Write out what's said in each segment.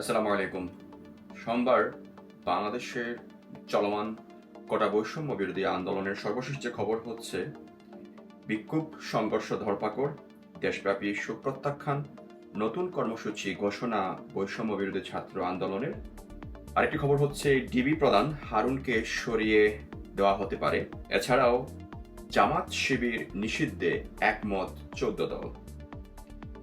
আসসালামু আলাইকুম। সোমবার বাংলাদেশের চলমান কোটা বৈষম্য বিরোধী আন্দোলনের সর্বশেষ যে খবর হচ্ছে, বিক্ষোভ, সংঘর্ষ, ধরপাকড়, দেশব্যাপী সুপ্রত্যাখ্যান নতুন কর্মসূচি, ঘোষণা, বৈষম্য বিরোধী ছাত্র আন্দোলনের। আরেকটি খবর হচ্ছে, ডিবি প্রধান হারুনকে সরিয়ে দেওয়া হতে পারে। এছাড়াও জামাত শিবির নিষিদ্ধে একমত চোদ্দ দল।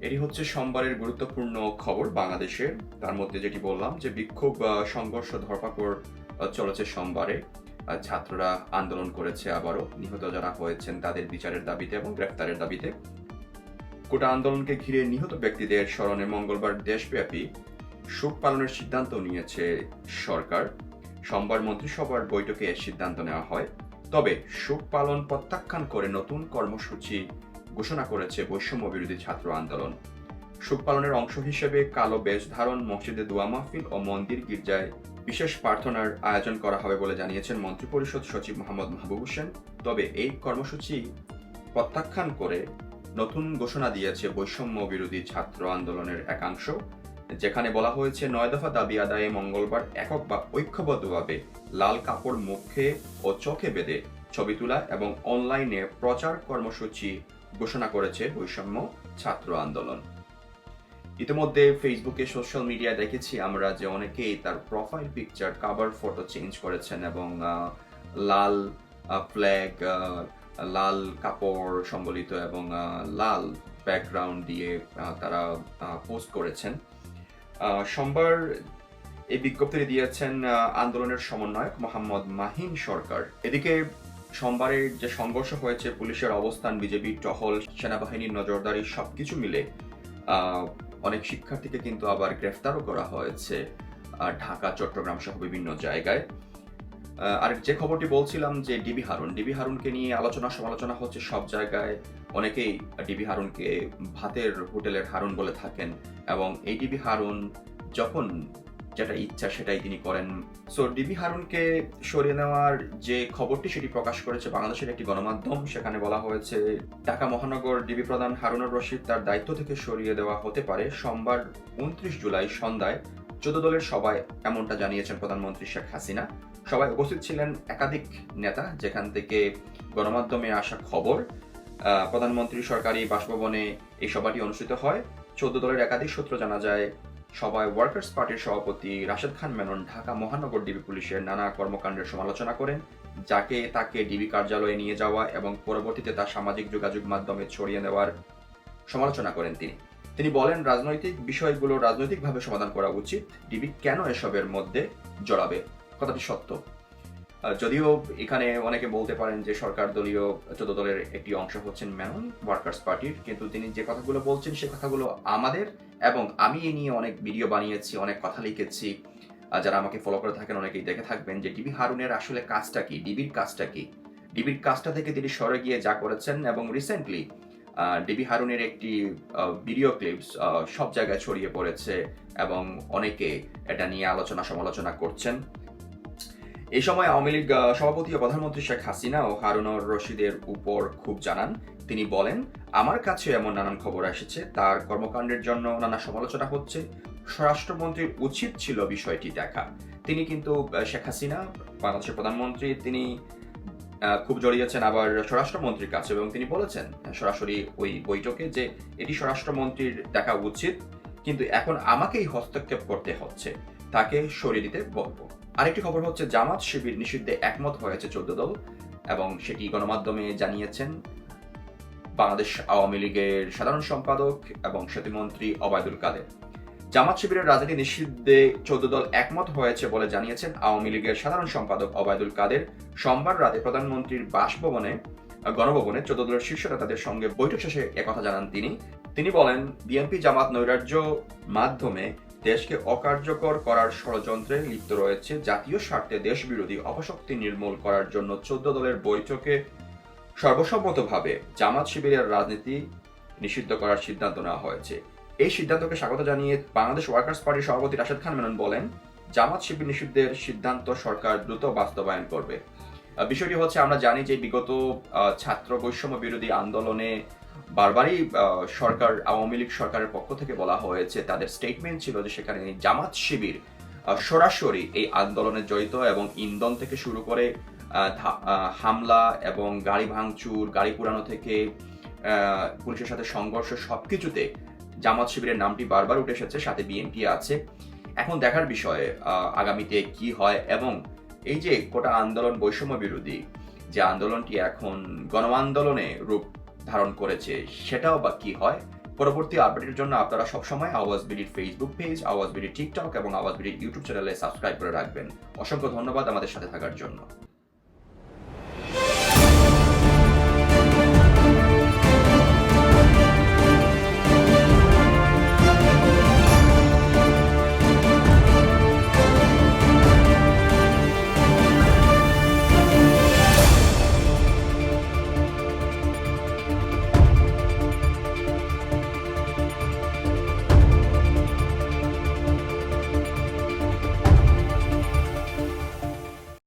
এটি হচ্ছে সোমবারের গুরুত্বপূর্ণ খবর বাংলাদেশের তার মধ্যে যেটি বললাম যে বিক্ষোভ সংঘর্ষ ধরপাকড় চলেছে সোমবারে। ছাত্ররা আন্দোলন করেছে আবারও। নিহত যারা হয়েছেন তাদের বিচারের দাবিতে এবং গ্রেফতারের দাবিতে। কোটা আন্দোলনকে ঘিরে নিহত ব্যক্তিদের স্মরণে মঙ্গলবার দেশব্যাপী শোক পালনের সিদ্ধান্ত নিয়েছে সরকার। সোমবার মন্ত্রিসভার বৈঠকে সিদ্ধান্ত নেওয়া হয়। তবে শোক পালন প্রত্যাখ্যান করে নতুন কর্মসূচি ঘোষণা করেছে বৈষম্য বিরোধী ছাত্র আন্দোলন। শোক পালনের অংশ হিসেবে কালো বেশ ধারণ, মসজিদে দোয়া মাহফিল ও মন্দির গির্জায় বিশেষ প্রার্থনার আয়োজন করা হবে বলে জানিয়েছেন মন্ত্রিপরিষদ সচিব মোহাম্মদ মাহবুব হোসেন। তবে এই কর্মসূচি প্রত্যাখ্যান করে নতুন ঘোষণা দিয়েছে বৈষম্য বিরোধী ছাত্র আন্দোলনের একাংশ, যেখানে বলা হয়েছে নয় দফা দাবি আদায়ে মঙ্গলবার একক বা ঐক্যবদ্ধভাবে লাল কাপড় মুখে ও চোখে বেঁধে ছবি তোলা এবং অনলাইনে প্রচার কর্মসূচি ঘোষণা করেছে বৈষম্য ছাত্র আন্দোলন। ইতিমধ্যে ফেসবুকে সোশ্যাল মিডিয়া দেখেছি আমরা যে অনেকেই তার profile picture cover photo change করেছেন এবং লাল ফ্ল্যাগ লাল কাপড় সম্বলিত এবং লাল ব্যাকগ্রাউন্ড দিয়ে তারা পোস্ট করেছেন। সোমবার এই বিজ্ঞপ্তি দিয়েছেন আন্দোলনের সমন্বয়ক মোহাম্মদ মাহিন সরকার। এদিকে সোমবারের যে সংঘর্ষ হয়েছে, পুলিশের অবস্থান বিজেপির টহল, সেনাবাহিনীর নজরদারি, সবকিছু মিলে অনেক শিক্ষার্থীকে কিন্তু আবার গ্রেফতারও করা হয়েছে ঢাকা, চট্টগ্রাম সহ বিভিন্ন জায়গায়। আর যে খবরটি বলছিলাম যে ডিবি হারুন, ডিবি হারুনকে নিয়ে আলোচনা সমালোচনা হচ্ছে সব জায়গায়। অনেকেই ডিবি হারুনকে ভাতের হোটেলের হারুন বলে থাকেন এবং এই ডিবি হারুন যখন যেটা ইচ্ছা সেটাই তিনি করেন। সো ডিবি হারুনকে সরিয়ে নেওয়ার যে খবরটি সেটি প্রকাশ করেছে বাংলাদেশের একটি গণমাধ্যম। সেখানে বলা হয়েছে, ঢাকা মহানগর ডিবি প্রধান হারুনুর রশিদ তার দায়িত্ব থেকে সরিয়ে দেওয়া হতে পারে সোমবার উনত্রিশ জুলাই সন্ধ্যায়। চোদ্দ দলের সবাই এমনটা জানিয়েছেন প্রধানমন্ত্রী শেখ হাসিনা। সবাই উপস্থিত ছিলেন একাধিক নেতা, যেখান থেকে গণমাধ্যমে আসা খবর প্রধানমন্ত্রী সরকারি বাসভবনে এই সভাটি অনুষ্ঠিত হয়। চোদ্দ দলের একাধিক সূত্র জানা যায় সভায় ওয়ার্কার্স পার্টির সভাপতি রাশেদ খান মেনন ঢাকা মহানগর ডিবি পুলিশের নানা কর্মকাণ্ডের সমালোচনা করেন, যাকে তাকে ডিবি কার্যালয়ে নিয়ে যাওয়া এবং পরবর্তীতে তার সামাজিক যোগাযোগ মাধ্যমে ছড়িয়ে নেওয়ার সমালোচনা করেন তিনি। তিনি বলেন, রাজনৈতিক বিষয়গুলো রাজনৈতিকভাবে সমাধান করা উচিত ডিবি কেন এসবের মধ্যে জড়াবে? কথাটি সত্য। যদিও এখানে অনেকে বলতে পারেন যে সরকার দলীয় চোদ্দ দলের একটি অংশ হচ্ছেন মেনন, ওয়ার্কার্স পার্টির, কিন্তু তিনি যে কথাগুলো বলছেন সে কথাগুলো আমাদের এবং আমি এ নিয়ে অনেক ভিডিও বানিয়েছি, অনেক কথা লিখেছি। যারা আমাকে ফলো করে থাকেন অনেকেই দেখে থাকবেন যে ডিবি হারুনের আসলে কাজটা কি, ডিবির কাজটা কি? ডিবির কাজটা থেকে তিনি সরে গিয়ে যা করেছেন এবং রিসেন্টলি ডিবি হারুনের একটি ভিডিও ক্লিপস সব জায়গায় ছড়িয়ে পড়েছে এবং অনেকে এটা নিয়ে আলোচনা সমালোচনা করছেন। এই সময় আওয়ামী লীগ সভাপতি ও প্রধানমন্ত্রী শেখ হাসিনা ও হারুনুর রশিদের উপর খুব জানান। তিনি বলেন, আমার কাছে এমন নানান খবর এসেছে। তার কর্মকাণ্ডের জন্য নানা সমালোচনা হচ্ছে। স্বরাষ্ট্রমন্ত্রীর উচিত ছিল বিষয়টি দেখা। তিনি কিন্তু শেখ হাসিনা, বাংলাদেশের প্রধানমন্ত্রী, তিনি খুব জড়িয়েছেন আবার স্বরাষ্ট্রমন্ত্রীর কাছে এবং তিনি বলেছেন, সরাসরি ওই বৈঠকে যে এটি স্বরাষ্ট্রমন্ত্রীর দেখা উচিত, কিন্তু এখন আমাকেই হস্তক্ষেপ করতে হচ্ছে। তাকে সরিয়ে দিতে বলব। আরেকটি খবর হচ্ছে, জামাত শিবির নিষিদ্ধে একমত হয়েছে চোদ্দ দল এবং সেটি গণমাধ্যমে জানিয়েছেন। বাংলাদেশ আওয়ামী লীগের সাধারণ সম্পাদক এবং সেতুমন্ত্রী অবায়দুল কাদের। জামাত শিবিরের রাজনীতি নিষিদ্ধে চোদ্দ দল একমত হয়েছে বলে জানিয়েছেন আওয়ামী লীগের সাধারণ সম্পাদক অবায়দুল কাদের। সোমবার রাতে প্রধানমন্ত্রীর বাসভবনে, গণভবনে চোদ্দ দলের শীর্ষ নেতাদের সঙ্গে বৈঠক শেষে একথা জানান তিনি। তিনি বলেন, বিএনপি জামাত নৈরাজ্য মাধ্যমে দেশকে অকার্যকর করার ষড়যন্ত্রে লিপ্ত রয়েছে জাতীয় স্বার্থে দেশবিরোধী অপশক্তি নির্মূল করার জন্য চোদ্দ দলের বৈঠকে সর্বসম্মতভাবে জামাত শিবিরের রাজনীতি নিষিদ্ধ করার সিদ্ধান্ত নেওয়া হয়েছে। এই সিদ্ধান্তকে স্বাগত জানিয়ে বাংলাদেশ ওয়ার্কার্স পার্টির সভাপতি রাশেদ খান মেনন বলেন, জামাত শিবির নিষিদ্ধের সিদ্ধান্ত সরকার দ্রুত বাস্তবায়ন করবে। বিষয়টি হচ্ছে আমরা জানি যে বিগত ছাত্র বৈষম্য বিরোধী আন্দোলনে বারবারই সরকার, আওয়ামী লীগ সরকারের পক্ষ থেকে বলা হয়েছে, তাদের স্টেটমেন্ট ছিল যে সেখানে জামাত শিবির সরাসরি এই আন্দোলনে জড়িত এবং ইন্ধন থেকে শুরু করে হামলা এবং গাড়ি ভাঙচুর, গাড়ি পুরানো থেকে পুলিশের সাথে সংঘর্ষ সবকিছুতে জামাত শিবিরের নামটি বারবার উঠে এসেছে, সাথে বিএনপি আছে। এখন দেখার বিষয় আগামীতে কি হয় এবং এই যে কোটা আন্দোলন বৈষম্য বিরোধী, যে আন্দোলনটি এখন গণ আন্দোলনে রূপ ধারণ করেছে, সেটাও বা কি হয়? পরবর্তী আপডেটের জন্য আপনারা সবসময় আওয়াজ বিডির ফেসবুক পেজ আওয়াজ বিডির টিকটক এবং আওয়াজ বিডির ইউটিউব চ্যানেলে সাবস্ক্রাইব করে রাখবেন। অসংখ্য ধন্যবাদ আমাদের সাথে থাকার জন্য।